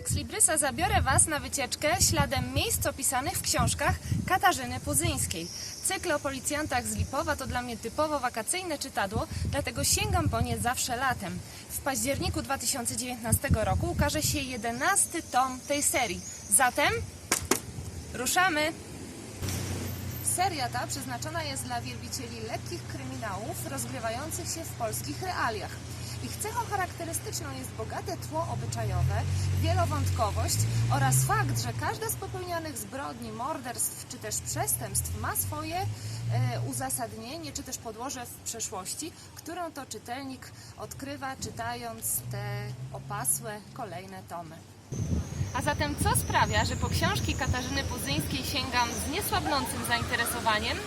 Exlibrysa zabiorę Was na wycieczkę śladem miejsc opisanych w książkach Katarzyny Puzyńskiej. Cykl o policjantach z Lipowa to dla mnie typowo wakacyjne czytadło, dlatego sięgam po nie zawsze latem. W październiku 2019 roku ukaże się 11 tom tej serii. Zatem ruszamy! Seria ta przeznaczona jest dla wielbicieli lekkich kryminałów rozgrywających się w polskich realiach. Ich cechą charakterystyczną jest bogate tło obyczajowe, wielowątkowość oraz fakt, że każda z popełnianych zbrodni, morderstw czy też przestępstw ma swoje e, uzasadnienie czy też podłoże w przeszłości, którą to czytelnik odkrywa czytając te opasłe kolejne tomy. A zatem co sprawia, że po książki Katarzyny Puzyńskiej sięgam z niesłabnącym zainteresowaniem?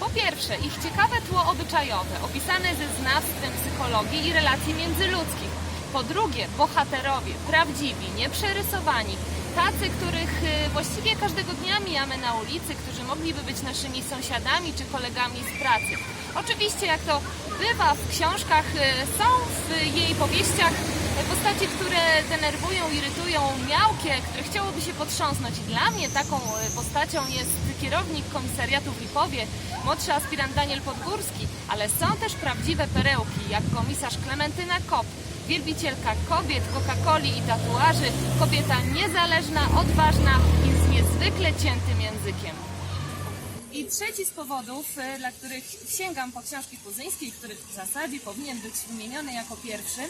Po pierwsze, ich ciekawe tło obyczajowe, opisane ze znawstwem psychologii i relacji międzyludzkich. Po drugie, bohaterowie, prawdziwi, nieprzerysowani, tacy, których y, właściwie każdego dnia mijamy na ulicy, którzy mogliby być naszymi sąsiadami czy kolegami z pracy. Oczywiście, jak to bywa w książkach, y, są w jej powieściach postacie, które denerwują, irytują, miałkie, które chciałoby się potrząsnąć. I dla mnie taką e, postacią jest kierownik komisariatu w Lipowie, młodszy aspirant Daniel Podgórski, ale są też prawdziwe perełki, jak komisarz Klementyna Kop, wielbicielka kobiet, Coca-Coli i tatuaży, kobieta niezależna, odważna i z niezwykle ciętym językiem. I trzeci z powodów, e, dla których sięgam po książki Puzyńskiej, który w zasadzie powinien być wymieniony jako pierwszy,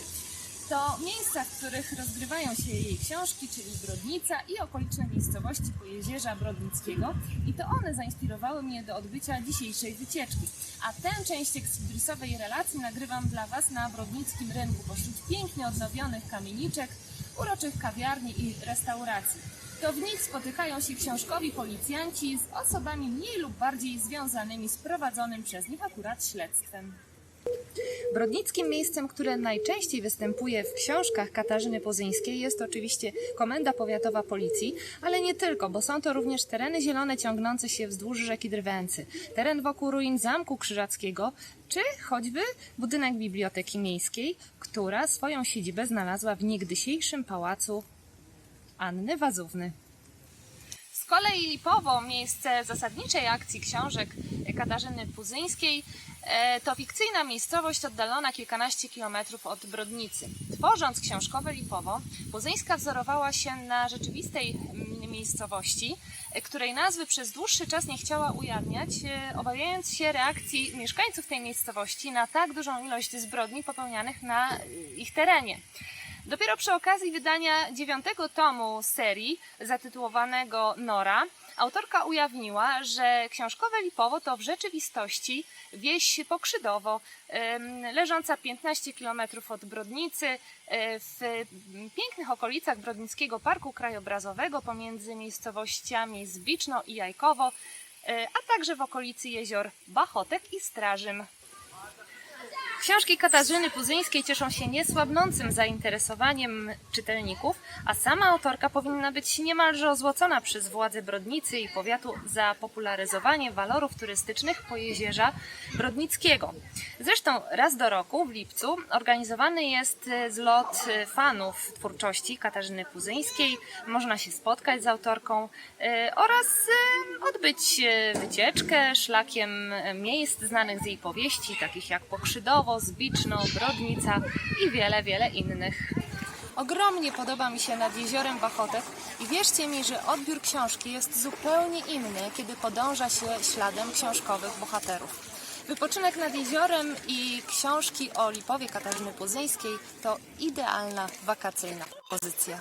to miejsca, w których rozgrywają się jej książki, czyli Brodnica i okoliczne miejscowości Pojezierza Brodnickiego. I to one zainspirowały mnie do odbycia dzisiejszej wycieczki. A tę część ekspresowej relacji nagrywam dla Was na Brodnickim Rynku pośród pięknie odnowionych kamieniczek, uroczych kawiarni i restauracji. To w nich spotykają się książkowi policjanci z osobami mniej lub bardziej związanymi z prowadzonym przez nich akurat śledztwem. Brodnickim miejscem, które najczęściej występuje w książkach Katarzyny Pozyńskiej jest oczywiście Komenda Powiatowa Policji, ale nie tylko, bo są to również tereny zielone ciągnące się wzdłuż rzeki Drwęcy, teren wokół ruin Zamku Krzyżackiego, czy choćby budynek Biblioteki Miejskiej, która swoją siedzibę znalazła w niegdysiejszym pałacu Anny Wazówny. Z kolei Lipowo, miejsce zasadniczej akcji książek Katarzyny Puzyńskiej, e, to fikcyjna miejscowość oddalona kilkanaście kilometrów od Brodnicy. Tworząc książkowe Lipowo, Puzyńska wzorowała się na rzeczywistej mm, miejscowości, e, której nazwy przez dłuższy czas nie chciała ujawniać, e, obawiając się reakcji mieszkańców tej miejscowości na tak dużą ilość zbrodni popełnianych na ich terenie. Dopiero przy okazji wydania dziewiątego tomu serii zatytułowanego Nora, autorka ujawniła, że książkowe Lipowo to w rzeczywistości wieś Pokrzydowo, leżąca 15 km od Brodnicy, e, w pięknych okolicach Brodnickiego Parku Krajobrazowego pomiędzy miejscowościami Zbiczno i Jajkowo, e, a także w okolicy jezior Bachotek i Strażym. Książki Katarzyny Puzyńskiej cieszą się niesłabnącym zainteresowaniem czytelników, a sama autorka powinna być niemalże ozłocona przez władze Brodnicy i powiatu za popularyzowanie walorów turystycznych Pojezierza Brodnickiego. Zresztą raz do roku, w lipcu, organizowany jest e, zlot e, fanów twórczości Katarzyny Puzyńskiej. Można się spotkać z autorką e, oraz odbyć wycieczkę szlakiem miejsc znanych z jej powieści, takich jak Pokrzydowo, Zbiczno, Brodnica i wiele, wiele innych. Ogromnie podoba mi się nad jeziorem Bachotek i wierzcie mi, że odbiór książki jest zupełnie inny, kiedy podąża się śladem książkowych bohaterów. Wypoczynek nad jeziorem i książki o Lipowie Katarzyny Puzyńskiej to idealna wakacyjna pozycja.